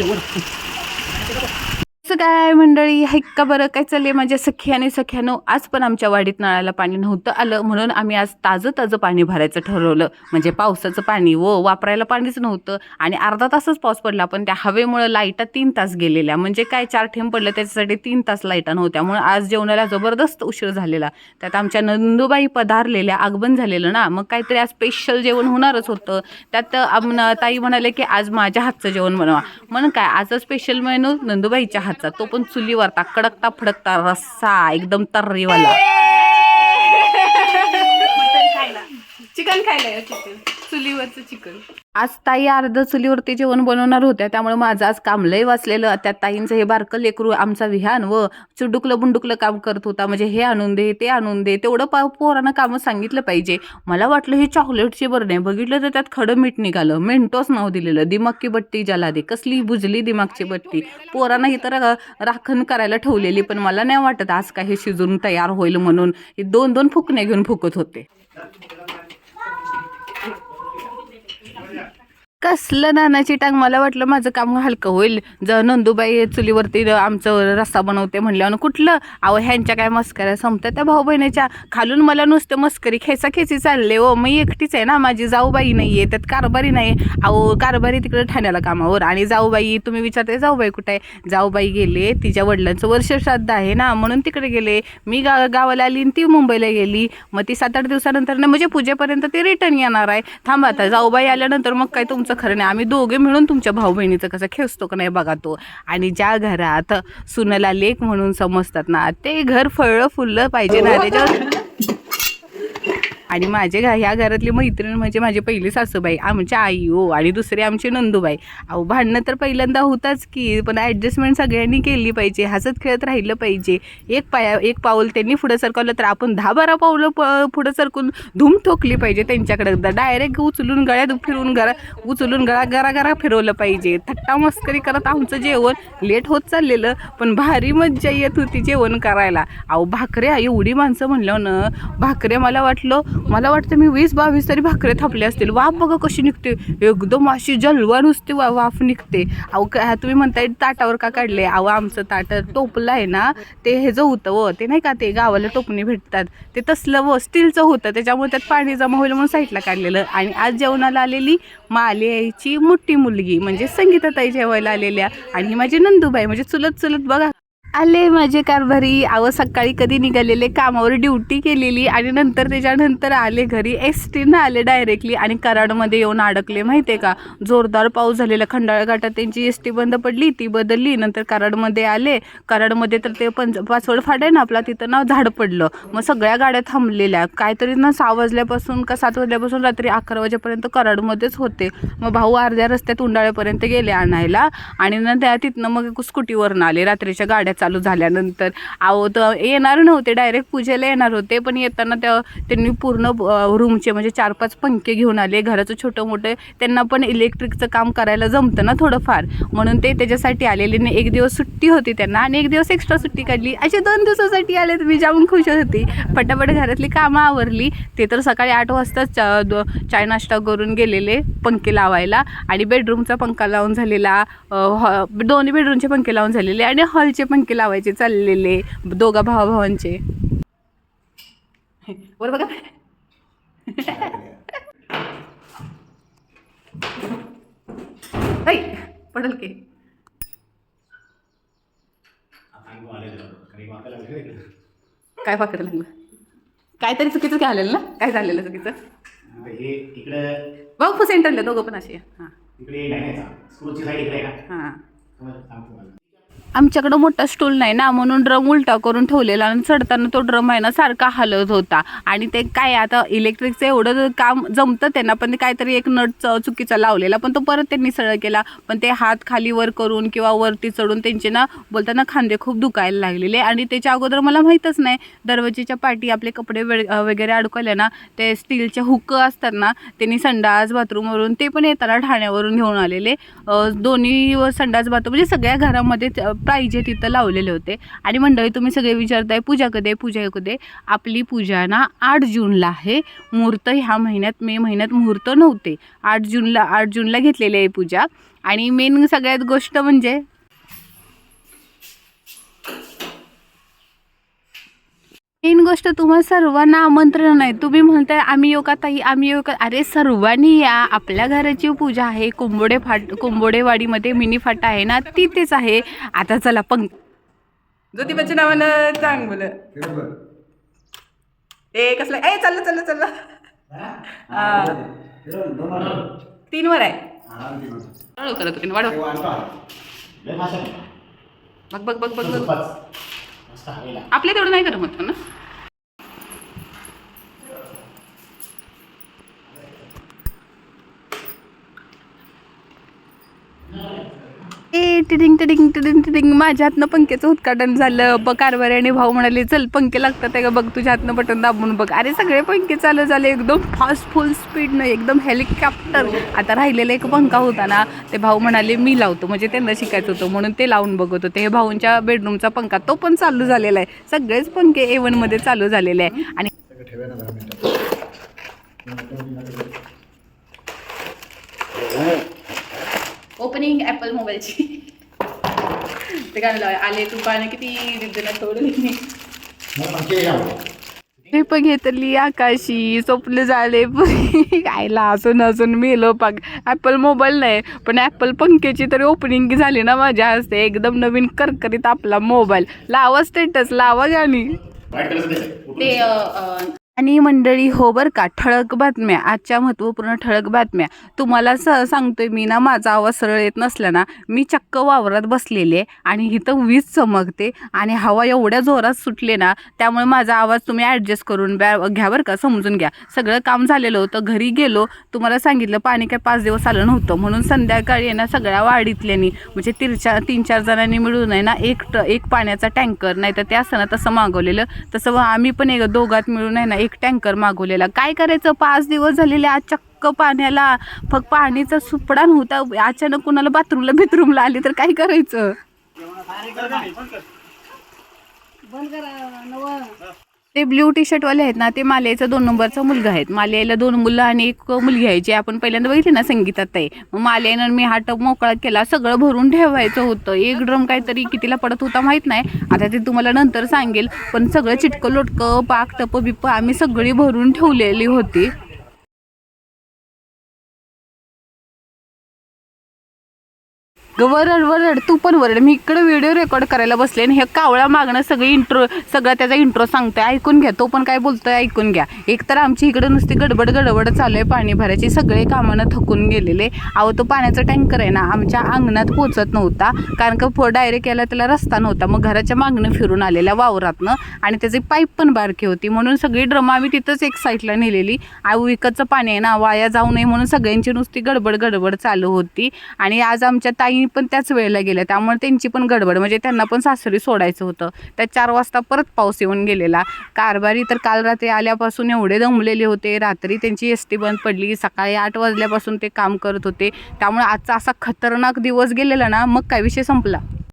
असं काय मंडळी? का बरं? काय चालले माझ्या सखी आणि सख्यानो? आज पण आमच्या वाडीत नळाला पाणी नव्हतं आलं म्हणून आम्ही आज ताजं ताजं पाणी भरायचं ठरवलं. म्हणजे पावसाचं पाणी व वापरायला पाणीच नव्हतं. आणि अर्धा तासच पाऊस पडला पण त्या हवेमुळं लाईटा तीन तास गेलेल्या. म्हणजे काय चार ठेम पडलं त्याच्यासाठी तीन तास लाईटा नव्हत्या. म्हणून आज जेवणाला जबरदस्त उशीर झालेला. त्यात आमच्या नंदुबाई पधारलेल्या आगमन झालेलं ना? मग काहीतरी आज स्पेशल जेवण होणारच होतं. त्यात आम ताई म्हणाले की आज माझ्या हातचं जेवण बनवा. म्हणून काय आज स्पेशल मेनू नंदुबाईच्या हातचा. तो पण चुलीवरता कडकता फडकता रस्सा एकदम तर्रीवाला. चिकन खायला चिकन चुलीवरचं चिकन. आज ताई अर्ध चुलीवरती जेवण बनवणार होत्या त्यामुळे माझं आज काम लय वाचलेलं. त्या ताईंचं हे बारकं लेकरू आमचा विहान व चुडुकलं बुंडुकलं काम करत होता. म्हणजे हे आणून दे ते आणून दे तेवढं पा पोरांना कामं सांगितलं पाहिजे. मला वाटलं हे चॉकलेटची बरं नाही. बघितलं तर त्यात खडं मीठ निघालं. मेंटोस नाव दिलेलं. दिमागची बट्टी ज्याला दे. कसली बुजली दिमागची बट्टी. पोरांना ही तर राखण करायला ठेवलेली पण मला नाही वाटत आज काय हे शिजून तयार होईल म्हणून. हे दोन दोन फुकणे घेऊन फुकत होते. कसलं नानाची टांग? मला वाटलं माझं काम हलकं होईल. जर नंदूबाई चुलीवरती आमचं रस्सा बनवते म्हणल्यावर कुठलं? अहो ह्यांच्या काय मस्कऱ्या संपतात त्या भाऊ बहिणीच्या खालून मला नुसतं मस्करी खेचा खेची चालले हो. मी एकटीच आहे ना माझी जाऊबाई नाही आहे त्यात कारभारी नाही. अहो कारभारी तिकडे ठाण्याला कामावर. आणि जाऊबाई तुम्ही विचारते जाऊबाई कुठे आहे? जाऊबाई गेले तिच्या वडिलांचं वर्ष श्राद्ध आहे ना म्हणून तिकडे गेले. मी गा गावाला आली आणि ती मुंबईला गेली. मग ती सात आठ दिवसानंतर ना म्हणजे पूजेपर्यंत ती रिटर्न येणार आहे. थांबा आता जाऊबाई आल्यानंतर मग काय तुमचं खरं नाही. आम्ही दोघे मिळून तुमच्या भाऊ बहिणीचं कसं खेळतो का नाही बघा तो. आणि ज्या घरात सुनाला लेख म्हणून समजतात ना ते घर फळलं फुललं पाहिजे ना. त्याच्यावर आणि माझे घ ह्या घरातली मैत्रीण म्हणजे माझी पहिली सासूबाई आमच्या आई हो आणि दुसरी आमची नंदूबाई. अहो भांडणं तर पहिल्यांदा होताच की पण ॲडजस्टमेंट सगळ्यांनी केली पाहिजे हसत खेळत राहिलं पाहिजे. एक पाया एक पाऊल त्यांनी पुढं सरकवलं तर आपण दहा बारा पावलं प पुढं सरकून धूम ठोकली पाहिजे त्यांच्याकडे. डायरेक्ट उचलून गळ्यात फिरून घरा उचलून गळा गरा घरा फिरवलं पाहिजे. थट्टा मस्करी करत आमचं जेवण लेट होत चाललेलं पण भारी मज्जा येत होती जेवण करायला. अहो भाकऱ्या एवढी माणसं म्हणलं ना भाकऱ्या मला वाटलं मला वाटतं मी वीस बावीस तरी भाकरे थापले असतील. वाफ बघा कशी निघते. एकदम अशी जलवा नुसती वा वाफ निघते. अहो का तुम्ही म्हणताय ताटावर का काढले अहो आमचं ताट टोपलं आहे ना ते हे जो होतं व. ते नाही का ते गावाला टोपणी भेटतात. ते तसलं व स्टीलचं होतं. त्याच्यामुळे त्यात पाणी जमा होईल म्हणून साईडला काढलेलं. आणि आज जेवणाला आलेली मालेची मोठी मुलगी. म्हणजे संगीताताई जेवायला आलेल्या. आणि ही माझी नंदूबाई. म्हणजे चुलत चुलत बघा आले माझे कारभारी. अहो सकाळी कधी निघालेले? कामावर ड्युटी केलेली आणि नंतर त्याच्यानंतर आले घरी. एस टीनं आले डायरेक्टली आणि कराडमध्ये येऊन अडकले. माहिती आहे का? जोरदार पाऊस झालेला. खंडाळ घाटात त्यांची एस टी बंद पडली ती बदलली. नंतर कराडमध्ये आले. कराडमध्ये तर ते पंच पाचवड फाट आहे ना आपला तिथं ना झाड पडलं. मग सगळ्या गाड्या थांबलेल्या. काहीतरी ना सहा वाजल्यापासून का सात वाजल्यापासून रात्री अकरा वाजेपर्यंत कराडमध्येच होते. मग भाऊ अर्ध्या रस्त्यात उंडाळ्यापर्यंत गेले आणायला आणि नंतर त्या तिथनं मग स्कूटीवरनं आले. रात्रीच्या गाड्या चालू झाल्यानंतर. अहो तर येणार नव्हते डायरेक्ट पूजेला येणार होते पण येताना त्या त्यांनी पूर्ण रूमचे म्हणजे चार पाच पंखे घेऊन आले. घराचं छोटं मोठं त्यांना पण इलेक्ट्रिकचं काम करायला जमतं ना थोडंफार. म्हणून ते त्याच्यासाठी आलेले नाही एक दिवस सुट्टी होती त्यांना आणि एक दिवस एक्स्ट्रा सुट्टी काढली. असे दोन दिवसासाठी आले तर मी जाऊन खुश होती. पटापट घरातली कामं आवरली. ते तर सकाळी आठ वाजताच चाय नाश्ता करून गेलेले पंखे लावायला आणि बेडरूमचा पंखा लावून झालेला हॉ दोन्ही बेडरूमचे पंखे लावून झालेले आणि हॉलचे पंखे लावायचे चाललेले दोघा भावाभावांचे. बरोबर बघा. पडल की. काय पाकडं लागलं? काहीतरी चुकीचं काय आलेलं ना? काय झालेलं चुकीचं? बघ सेंटरला दोघं पण असे हां. हां. आमच्याकडं मोठा स्टूल नाही ना म्हणून ड्रम उलटा करून ठेवलेला आणि चढताना तो ड्रम आहे ना सारखा हलत होता. आणि ते काय आता इलेक्ट्रिकचं एवढं काम जमतं त्यांना पण ते काहीतरी एक नट च- चुकीचा लावलेला. पण तो परत त्यांनी सरळ केला. पण ते हात खाली वर करून किंवा वरती चढून त्यांचे ना बोलताना खांदे खूप दुखायला लागलेले. आणि त्याच्या अगोदर मला माहीतच नाही दरवाजेच्या पाठी आपले कपडे वे- वगैरे अडकवले ना ते स्टीलचे हुक असतात ना त्यांनी संडास बाथरूमवरून ते पण येताना ठाण्यावरून घेऊन आलेले. दोन्ही व संडास बाथरूम म्हणजे सगळ्या घरामध्ये पाहिजे तिथं लावलेले होते. आणि मंडळी तुम्ही सगळे विचारताय पूजा कधी आहे? पूजा कधी आहे? आपली पूजा ना आठ जूनला आहे. मुहूर्त ह्या महिन्यात मे महिन्यात मुहूर्त नव्हते. आठ जूनला आठ जूनला घेतलेली आहे पूजा. आणि मेन सगळ्यात गोष्ट म्हणजे गोष्ट तुम्हाला सर्वांना आमंत्रण आहे. तुम्ही म्हणताय आम्ही येऊ का ताई? आम्ही येऊ का? अरे सर्वांनी या. आपल्या घराची पूजा आहे. कुंबोडे फाट कुंबोडेवाडीमध्ये मिनी फाटा आहे ना तिथेच आहे. आता चला पंक ज्योतिबाच्या नावानं सांग बोल. ए कसलं? ए चाललं चाललं चाललं तीन वर आहे. वाढव करत वाढव. बघ बघ बघ बघ. आपल्या तेवढं नाही करमत ना? टिडिंग टिडिंग टिडिंग टिडिंग. माझ्या हातनं पंख्याचं उद्घाटन झालं. ब कारभारी भाऊ म्हणाले चल पंखे लागतात आहे का? बघ तुझ्या हातनं बटन दाबून बघ. अरे सगळे पंखे चालू झाले. एकदम फास्ट फुल स्पीडनं एकदम हेलिकॉप्टर आता राहिलेला एक पंखा होता ना ते भाऊ म्हणाले मी लावतो. म्हणजे त्यांना शिकायचं होतं म्हणून ते लावून बघत होते. हे भाऊंच्या बेडरूमचा पंखा तो पण चालू झालेला आहे. सगळेच पंखे ए वनमध्ये चालू झालेले आहे. आणि ओपनिंग ॲपल मोबाईलची काय आले तू पाणी किती घेतली आकाशी स्वप्न झाले कायला असून असून मेलो पाक. ॲपल मोबाईल नाही पण ॲपल पंख्याची तरी ओपनिंग झाली ना माझ्या हस्ते. एकदम नवीन करकरीत आपला मोबाईल लावा स्टेटस लावा गाणी ते आणि मंडळी हो बर का ठळक बातम्या आजच्या महत्त्वपूर्ण ठळक बातम्या. तुम्हाला स सांगतोय मी ना माझा आवाज सरळ येत नसला ना मी चक्क वावरात बसलेले आहे आणि इथं वीज चमकते आणि हवा एवढ्या जोरात सुटले ना त्यामुळे माझा आवाज तुम्ही ॲडजस्ट करून ब्या घ्या बरं का समजून घ्या. सगळं काम झालेलं होतं घरी गेलो तुम्हाला सांगितलं पाणी काय पाच दिवस आलं नव्हतं म्हणून संध्याकाळी आहे ना सगळ्या वाढीतल्यानी म्हणजे तीन चार तीन चार जणांनी मिळून आहे ना एक ट एक पाण्याचा टँकर नाही तर ते असं ना तसं मागवलेलं तसं आम्ही पण एक दोघात मिळून आहे ना एक टँकर मागवलेला. काय करायचं? पाच दिवस झालेले आज चक्क पाण्याला. फक्त पाणीचा सुपडा नव्हता. अचानक कुणाला बाथरूमला बिथरूमला आली तर काय करायचं? ते ब्ल्यू टी शर्टवाले आहेत ना ते माल्याचा दोन नंबरचा मुलगा आहेत माल्याला दोन मुलं आणि एक मुलगी आहे जी आपण पहिल्यांदा बघितली ना संगीतात आहे मग माल्यानं मी हा टप मोकळा केला सगळं भरून ठेवायचं होतं. एक ड्रम काहीतरी कितीला पडत होता माहीत नाही. आता ते तुम्हाला नंतर सांगेल पण सगळं चिटकं लोटकं पाक टप बिप आम्ही सगळी भरून ठेवलेली होती. ग वरड वरड तू पण वरड. मी इकडे व्हिडिओ रेकॉर्ड करायला बसले आणि हे कावळा मागणं सगळी इंट्रो सगळं त्याचा इंट्रो सांगतोय. ऐकून घ्या तो पण काय बोलतोय ऐकून घ्या. एक तर आमची इकडे नुसती गडबड गडबड चालू आहे पाणी भरायची. सगळे कामानं थकून गेलेले. अहो तो पाण्याचा टँकर आहे ना आमच्या अंगणात पोचत नव्हता. कारण का फो डायरेक्ट यायला त्याला रस्ता नव्हता. मग घराच्या मागणं फिरून आलेल्या वावरातनं. आणि त्याची पाईप पण बारकी होती. म्हणून सगळी ड्रम आम्ही तिथंच एक साईडला नेलेली. आऊ विकतचं पाणी आहे ना वाया जाऊ नये म्हणून सगळ्यांची नुसती गडबड गडबड चालू होती. आणि आज आमच्या ताई पण त्याच वेळेला गेल्या. त्यामुळे त्यांची पण गडबड. म्हणजे त्यांना पण सासरी सोडायचं होतं. त्या चार वाजता परत पाऊस येऊन गेलेला. कारभारी तर काल रात्री आल्यापासून एवढे दमलेले होते. रात्री त्यांची एस टी बंद पडली. सकाळी आठ वाजल्यापासून ते काम करत होते. त्यामुळे आजचा असा खतरनाक दिवस गेलेला ना मग काय विषय संपला.